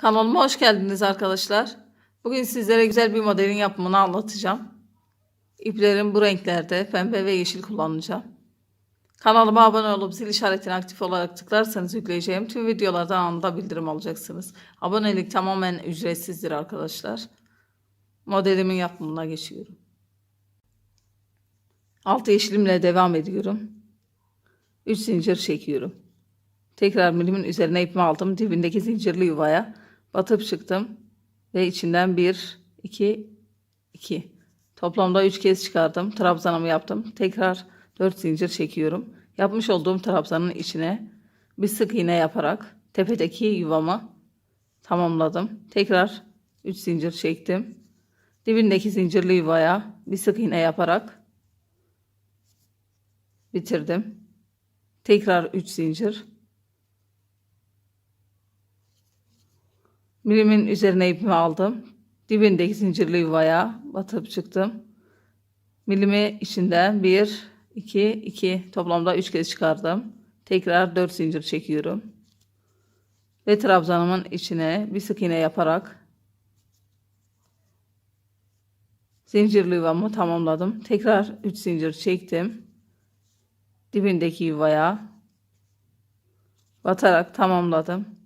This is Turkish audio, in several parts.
Kanalıma hoş geldiniz arkadaşlar. Bugün sizlere güzel bir modelin yapımını anlatacağım. İplerim bu renklerde pembe ve yeşil kullanacağım. Kanalıma abone olup zil işaretini aktif olarak tıklarsanız yükleyeceğim tüm videolardan anında bildirim alacaksınız. Abonelik tamamen ücretsizdir arkadaşlar. Modelimin yapımına geçiyorum. Altı yeşilimle devam ediyorum. 3 zincir çekiyorum. Tekrar milimin üzerine ipimi aldım. Dibindeki zincirli yuvaya batıp çıktım. Ve içinden 1, 2, 2. Toplamda 3 kez çıkardım. Trabzanımı yaptım. Tekrar 4 zincir çekiyorum. Yapmış olduğum trabzanın içine bir sık iğne yaparak tepedeki yuvamı tamamladım. Tekrar 3 zincir çektim. Dibindeki zincirli yuvaya bir sık iğne yaparak bitirdim. Tekrar 3 zincir. Milimin üzerine ipimi aldım. Dibindeki zincirli yuvaya batıp çıktım. Milimi içinden 1, 2, 2 toplamda 3 kez çıkardım. Tekrar 4 zincir çekiyorum. Ve trabzanımın içine bir sık iğne yaparak zincirli yuvamı tamamladım. Tekrar 3 zincir çektim. Dibindeki yuvaya batarak tamamladım.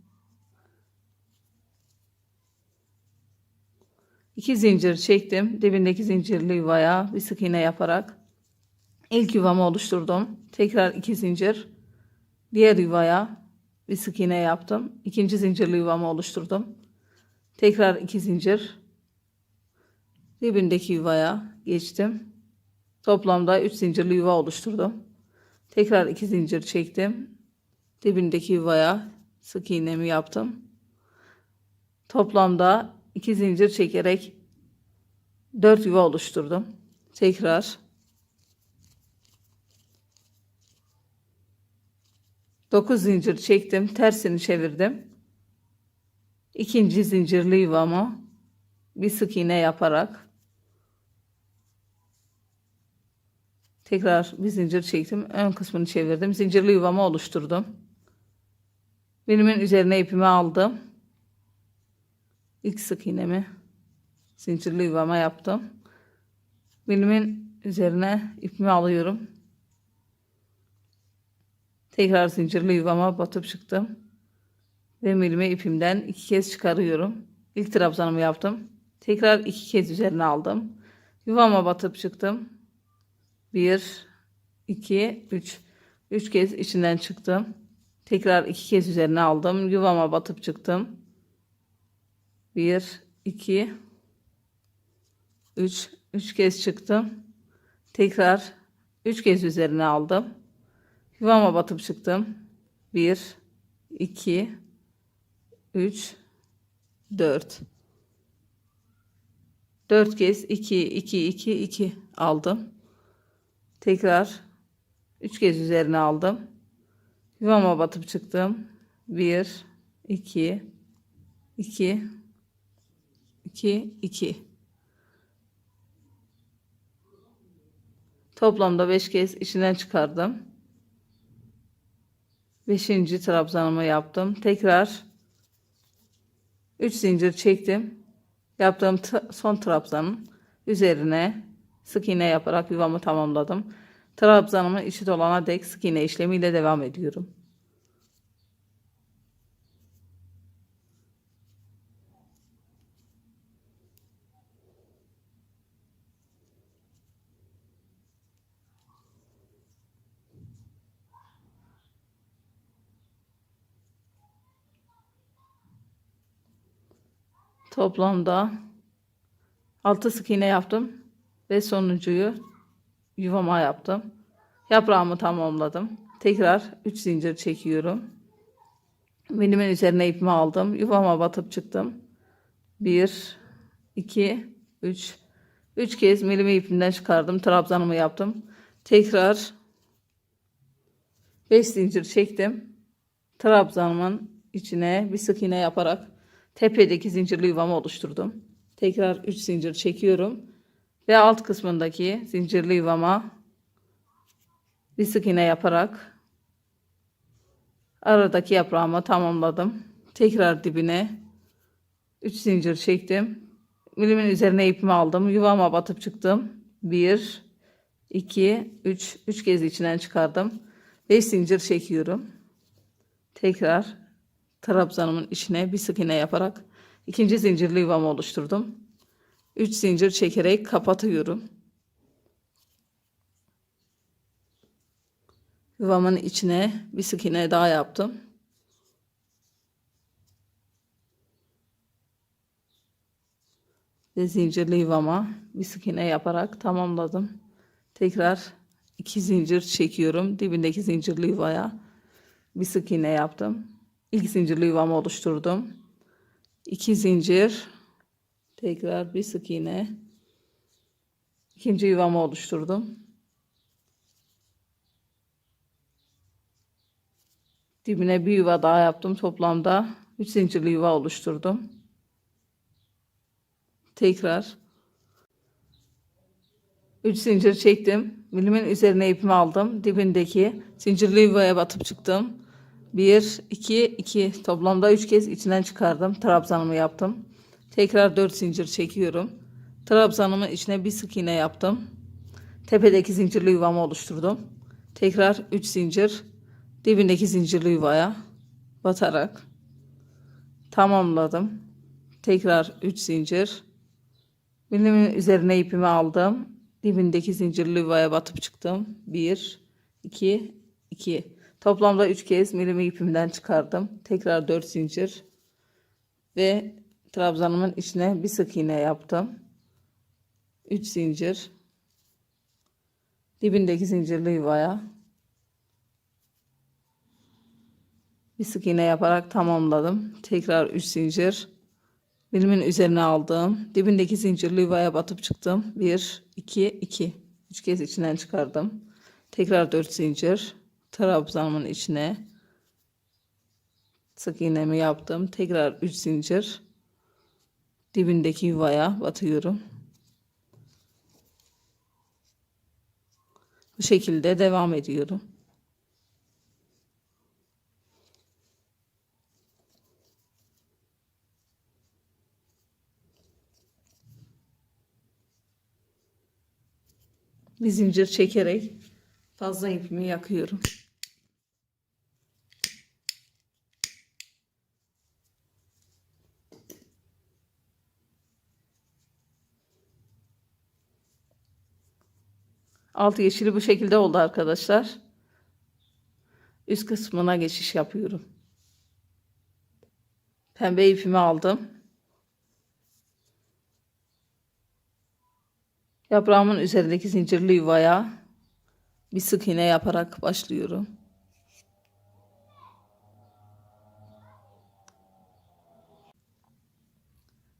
İki zincir çektim. Dibindeki zincirli yuvaya bir sık iğne yaparak ilk yuvamı oluşturdum. Tekrar iki zincir. Diğer yuvaya bir sık iğne yaptım. İkinci zincirli yuvamı oluşturdum. Tekrar iki zincir. Dibindeki yuvaya geçtim. Toplamda 3 zincirli yuva oluşturdum. Tekrar iki zincir çektim. Dibindeki yuvaya sık iğnemi yaptım. Toplamda 2 zincir çekerek 4 yuva oluşturdum. Tekrar 9 zincir çektim, tersini çevirdim. İkinci zincirli yuvamı bir sık iğne yaparak tekrar bir zincir çektim. Ön kısmını çevirdim. Zincirli yuvamı oluşturdum. Birimin üzerine ipimi aldım. İlk sık iğnemi zincirli yuvama yaptım. Bilimin üzerine ipimi alıyorum. Tekrar zincirli yuvama batıp çıktım. Ve milimi ipimden iki kez çıkarıyorum. İlk trabzanımı yaptım. Tekrar iki kez üzerine aldım. Yuvama batıp çıktım. Bir, iki, üç. Üç kez içinden çıktım. Tekrar iki kez üzerine aldım. Yuvama batıp çıktım. 1 2 3 3 kez çıktım. Tekrar 3 kez üzerine aldım. Yuvama batıp çıktım. 1 2 3 4 4 kez 2 2 2 2 aldım. Tekrar 3 kez üzerine aldım. Yuvama batıp çıktım. 1 2 2 2 2 Toplamda 5 kez içinden çıkardım. 5. trabzanımı yaptım. Tekrar 3 zincir çektim. Yaptığım son trabzanın üzerine sık iğne yaparak yuvamı tamamladım. Trabzanımın içi dolana dek sık iğne işlemiyle devam ediyorum. Toplamda 6 sık iğne yaptım ve sonuncuyu yuvama yaptım. Yaprağımı tamamladım. Tekrar 3 zincir çekiyorum. Milimin üzerine ipimi aldım. Yuvama batıp çıktım. 1 2 3 3 kez milimi ipimden çıkardım. Trabzanımı yaptım. Tekrar 5 zincir çektim. Trabzanımın içine bir sık iğne yaparak tepedeki zincirli yuvamı oluşturdum. Tekrar 3 zincir çekiyorum ve alt kısmındaki zincirli yuvama bir sık iğne yaparak aradaki yaprağımı tamamladım. Tekrar dibine 3 zincir çektim. Milimin üzerine ipimi aldım. Yuvama batıp çıktım. 1 2 3 3 kez içinden çıkardım. 5 zincir çekiyorum. Tekrar trabzanımın içine bir sık iğne yaparak ikinci zincirli yuvamı oluşturdum. 3 zincir çekerek kapatıyorum. Yuvamın içine bir sık iğne daha yaptım. Ve zincirli yuvama bir sık iğne yaparak tamamladım. Tekrar iki zincir çekiyorum. Dibindeki zincirli yuvaya bir sık iğne yaptım. İlk zincirli yuvamı oluşturdum. İki zincir tekrar bir sık iğne ikinci yuvamı oluşturdum. Dibine bir yuva daha yaptım. Toplamda 3 zincirli yuva oluşturdum. Tekrar 3 zincir çektim. Milimin üzerine ipimi aldım. Dibindeki zincirli yuvaya batıp çıktım. 1 2 2 toplamda 3 kez içinden çıkardım. Trabzanımı yaptım. Tekrar 4 zincir çekiyorum. Trabzanımın içine bir sık iğne yaptım. Tepedeki zincirli yuvamı oluşturdum. Tekrar 3 zincir dibindeki zincirli yuvaya batarak tamamladım. Tekrar 3 zincir. Milimin üzerine ipimi aldım. Dibindeki zincirli yuvaya batıp çıktım. 1 2 2 Toplamda 3 kez milimi ipimden çıkardım. Tekrar 4 zincir ve trabzanımın içine bir sık iğne yaptım. 3 zincir dibindeki zincirli yuvaya bir sık iğne yaparak tamamladım. Tekrar 3 zincir bilimin üzerine aldım. Dibindeki zincirli yuvaya batıp çıktım. 1 2 2 3 kez içinden çıkardım. Tekrar 4 zincir trabzanımın içine sık iğnemi yaptım. Tekrar 3 zincir dibindeki yuvaya batıyorum. Bu şekilde devam ediyorum. Bir zincir çekerek fazla ipimi yakıyorum. Alt yeşili bu şekilde oldu arkadaşlar. Üst kısmına geçiş yapıyorum. Pembe ipimi aldım. Yaprağımın üzerindeki zincirli yuvaya bir sık iğne yaparak başlıyorum.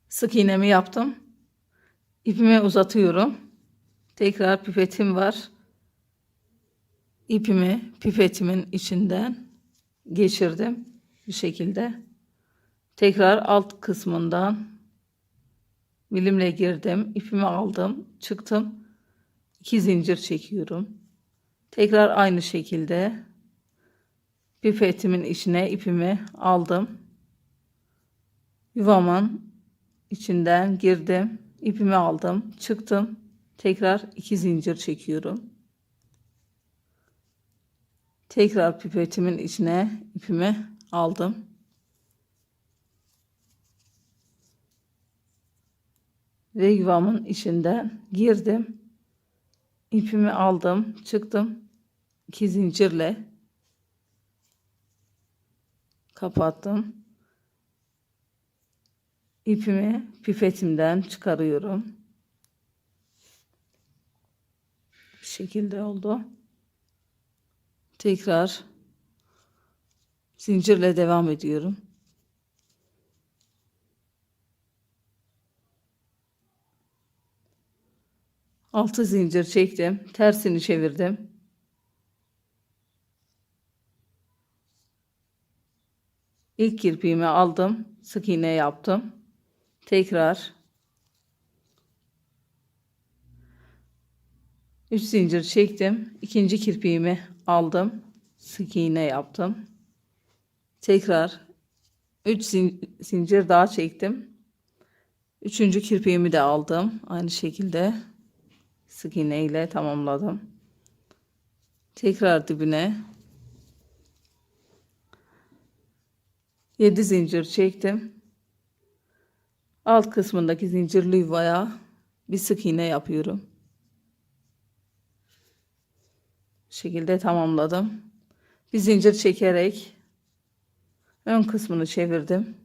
Sık iğnemi yaptım. İpimi uzatıyorum. Tekrar pipetim var. İpimi pipetimin içinden geçirdim bir şekilde. Tekrar alt kısmından milimle girdim. ipimi aldım. Çıktım. iki zincir çekiyorum. Tekrar aynı şekilde pipetimin içine ipimi aldım. Yuvamın içinden girdim. ipimi aldım. Çıktım. Tekrar iki zincir çekiyorum. Tekrar pipetimin içine ipimi aldım. Ve yuvamın içinden girdim. İpimi aldım, çıktım. İki zincirle kapattım. İpimi pipetimden çıkarıyorum. Bu şekilde oldu. Tekrar zincirle devam ediyorum. Altı zincir çektim. Tersini çevirdim. İlk kirpiğimi aldım. Sık iğne yaptım. Tekrar 3 zincir çektim. İkinci kirpiğimi aldım. Sık iğne yaptım. Tekrar 3 zincir daha çektim. Üçüncü kirpiğimi de aldım. Aynı şekilde sık iğne ile tamamladım. Tekrar dibine 7 zincir çektim. Alt kısmındaki zincirli yuvaya bir sık iğne yapıyorum. Bu şekilde tamamladım. Bir zincir çekerek ön kısmını çevirdim.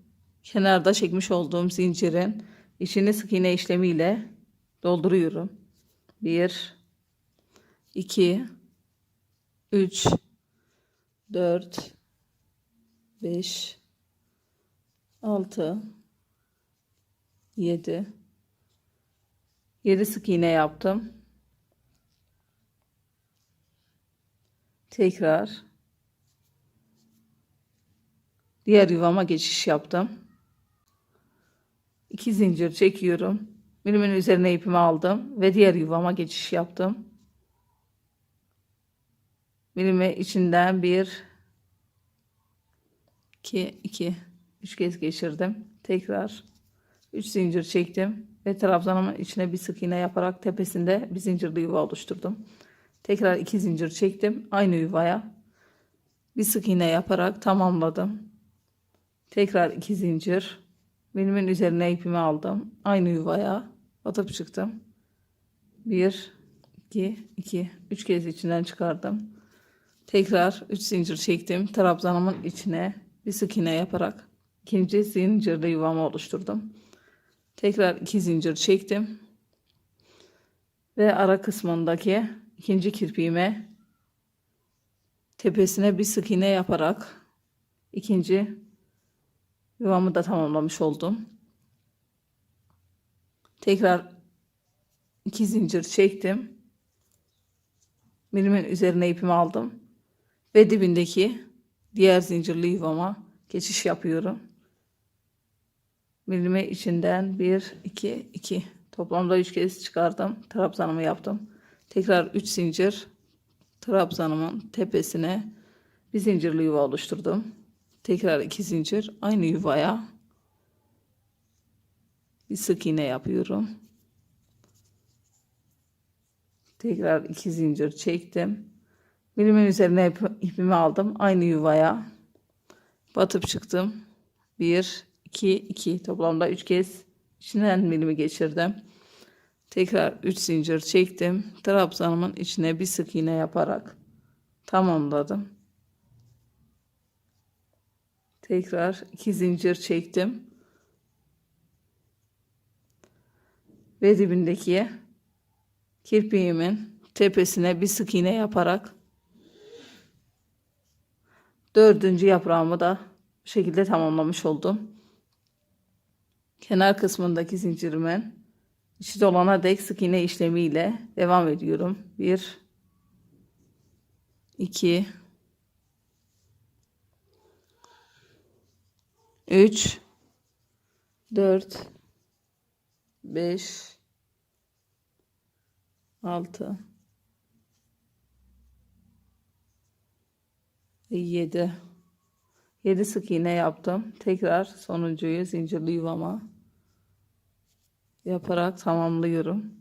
Kenarda çekmiş olduğum zincirin içini sık iğne işlemiyle dolduruyorum. 1 2 3 4 5 6 7 7 sık iğne yaptım. Tekrar diğer yuvama geçiş yaptım. 2 zincir çekiyorum. Milimin üzerine ipimi aldım ve diğer yuvama geçiş yaptım. Milimi içinden bir 2 2 3 kez geçirdim. Tekrar 3 zincir çektim ve trabzanımın içine bir sık iğne yaparak tepesinde bir zincirli yuva oluşturdum. Tekrar 2 zincir çektim aynı yuvaya. Bir sık iğne yaparak tamamladım. Tekrar 2 zincir. Milimin üzerine ipimi aldım. Aynı yuvaya batıp çıktım. 1 2 2 3 kez içinden çıkardım. Tekrar 3 zincir çektim. Trabzanımın içine bir sık iğne yaparak ikinci zincirli yuvamı oluşturdum. Tekrar 2 zincir çektim. Ve ara kısmındaki ikinci kirpiğime tepesine bir sık iğne yaparak ikinci yuvamı da tamamlamış oldum. Tekrar iki zincir çektim. Milimin üzerine ipimi aldım ve dibindeki diğer zincirli yuvama geçiş yapıyorum. Milime içinden 1 2 2 toplamda 3 kez çıkardım. Trabzanımı yaptım. Tekrar 3 zincir trabzanımın tepesine bir zincirli yuva oluşturdum. Tekrar 2 zincir aynı yuvaya bir sık iğne yapıyorum. Tekrar 2 zincir çektim. Milimin üzerine ip, ipimi aldım. Aynı yuvaya batıp çıktım. 1 2 2 toplamda 3 kez içinden milimi geçirdim. Tekrar 3 zincir çektim. Trabzanımın içine bir sık iğne yaparak tamamladım. Tekrar 2 zincir çektim. Ve dibindeki kirpiğimin tepesine bir sık iğne yaparak dördüncü yaprağımı da bu şekilde tamamlamış oldum. Kenar kısmındaki zincirimin içi dolana dek sık iğne işlemiyle devam ediyorum. 1 2 3 4 5 6 7 7 sık iğne yaptım. Tekrar sonuncuyu zincirli yuvama yaparak tamamlıyorum.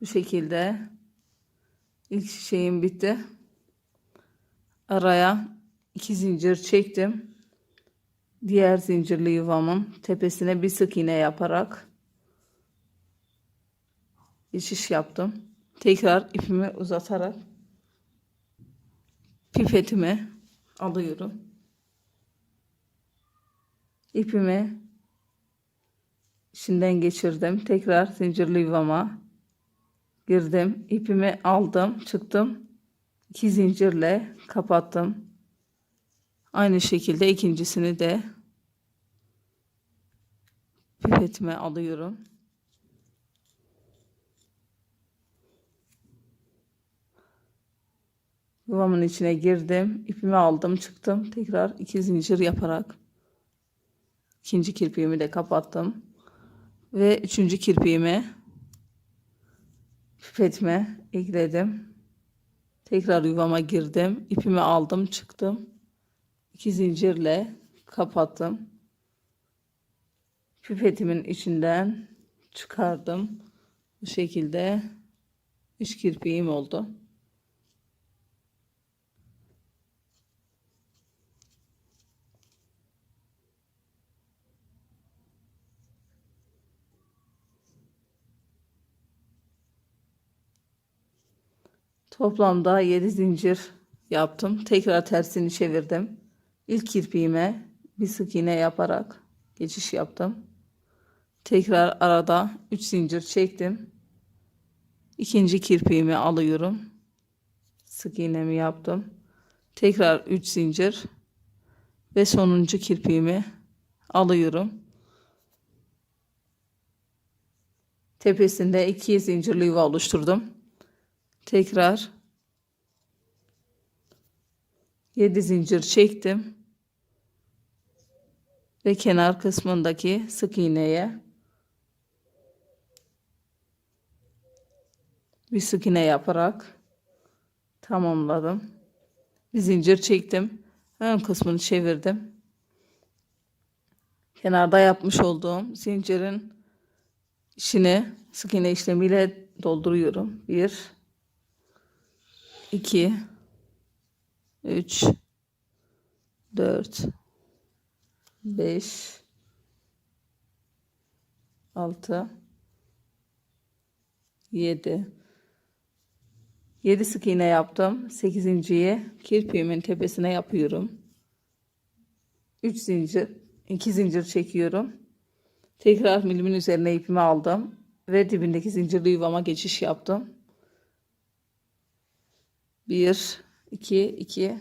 Bu şekilde ilk şeyim bitti. Araya iki zincir çektim. Diğer zincirli yuvamın tepesine bir sık iğne yaparak geçiş yaptım. Tekrar ipimi uzatarak pipetimi alıyorum. İpimi içinden geçirdim. Tekrar zincirli yuvama girdim. İpimi aldım, çıktım. İki zincirle kapattım. Aynı şekilde ikincisini de pipetime alıyorum. Yuvamın içine girdim. ipimi aldım, çıktım. Tekrar iki zincir yaparak ikinci kirpiğimi de kapattım. Ve üçüncü kirpiğimi pipetime ekledim. Tekrar yuvama girdim. ipimi aldım, çıktım. İki zincirle kapattım. pipetimin içinden çıkardım. Bu şekilde üç kirpiğim oldu. Toplamda 7 zincir yaptım. Tekrar tersini çevirdim. İlk kirpiğime bir sık iğne yaparak geçiş yaptım. Tekrar arada 3 zincir çektim. İkinci kirpiğimi alıyorum. Sık iğnemi yaptım. Tekrar 3 zincir ve sonuncu kirpiğimi alıyorum. Tepesinde iki zincirli yuva oluşturdum. Tekrar 7 zincir çektim. Ve kenar kısmındaki sık iğneye bir sık iğne yaparak tamamladım. Bir zincir çektim. Ön kısmını çevirdim. Kenarda yapmış olduğum zincirin içine sık iğne işlemiyle dolduruyorum. 1 2 3 4 5 6 7 7 sık iğne yaptım. 8.yi kirpiğimin tepesine yapıyorum. 3 zincir, 2 zincir çekiyorum. Tekrar milimin üzerine ipimi aldım ve dibindeki zincirli yuvama geçiş yaptım. 1 2 2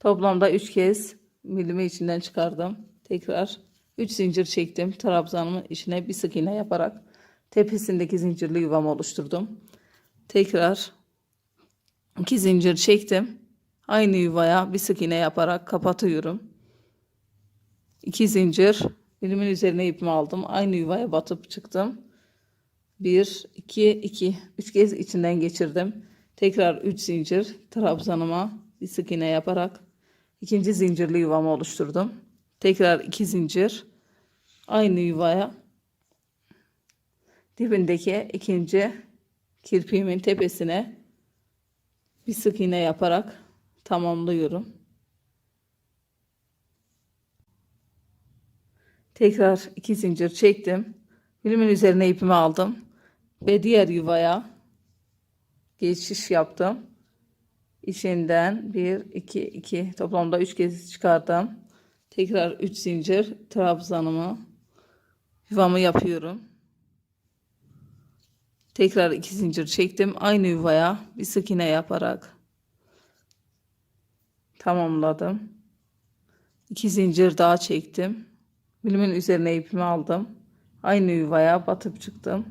toplamda 3 kez milimi içinden çıkardım. Tekrar 3 zincir çektim. Trabzanımın içine bir sık iğne yaparak tepesindeki zincirli yuvamı oluşturdum. Tekrar 2 zincir çektim. Aynı yuvaya bir sık iğne yaparak kapatıyorum. 2 zincir milimin üzerine ipimi aldım. Aynı yuvaya batıp çıktım. 1 2 2 3 kez içinden geçirdim. Tekrar 3 zincir trabzanıma bir sık iğne yaparak ikinci zincirli yuvamı oluşturdum. Tekrar 2 zincir aynı yuvaya dibindeki ikinci kirpiğimin tepesine bir sık iğne yaparak tamamlıyorum. Tekrar 2 zincir çektim. Bilimin üzerine ipimi aldım ve diğer yuvaya geçiş yaptım. İçinden 1 2 2 toplamda 3 kez çıkardım. Tekrar 3 zincir trabzanımı yuvamı yapıyorum. Tekrar 2 zincir çektim. Aynı yuvaya bir sık iğne yaparak tamamladım. 2 zincir daha çektim. Bilimin üzerine ipimi aldım. Aynı yuvaya batıp çıktım.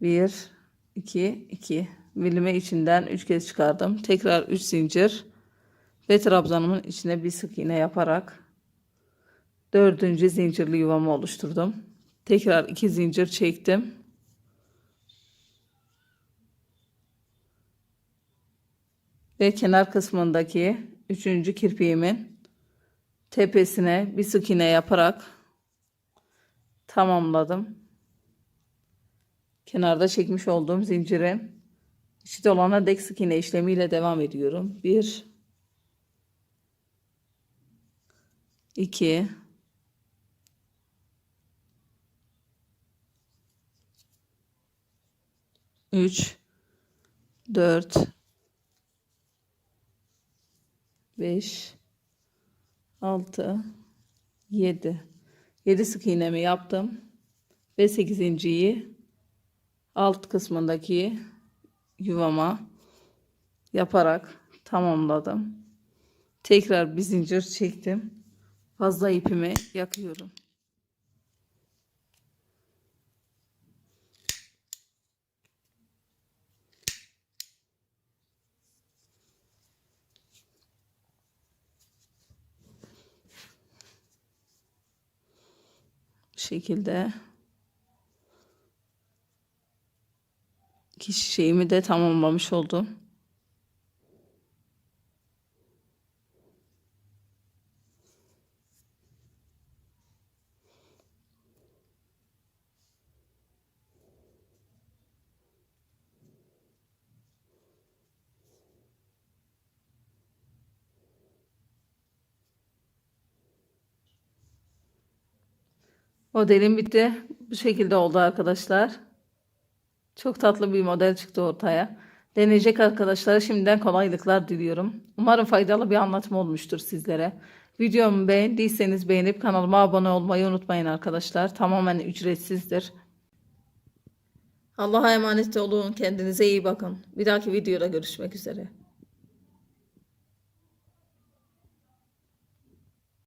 1 2 2 milime içinden 3 kez çıkardım. Tekrar 3 zincir ve trabzanımın içine bir sık iğne yaparak dördüncü zincirli yuvamı oluşturdum. Tekrar 2 zincir çektim. Ve kenar kısmındaki üçüncü kirpiğimin tepesine bir sık iğne yaparak tamamladım. Kenarda çekmiş olduğum zincirin eşit olana dek sık iğne işlemiyle devam ediyorum. 1 2 3 4 5 6 7 7 sık iğnemi yaptım ve 8.yi alt kısmındaki yuvama yaparak tamamladım. Tekrar bir zincir çektim. Fazla ipimi yakıyorum. Şekilde dikiş şeyimi de tamamlamış oldum. Modelim bitti. Bu şekilde oldu arkadaşlar. Çok tatlı bir model çıktı ortaya. Deneyecek arkadaşlara şimdiden kolaylıklar diliyorum. Umarım faydalı bir anlatım olmuştur sizlere. Videomu beğendiyseniz beğenip kanalıma abone olmayı unutmayın arkadaşlar. Tamamen ücretsizdir. Allah'a emanet olun. Kendinize iyi bakın. Bir dahaki videoda görüşmek üzere.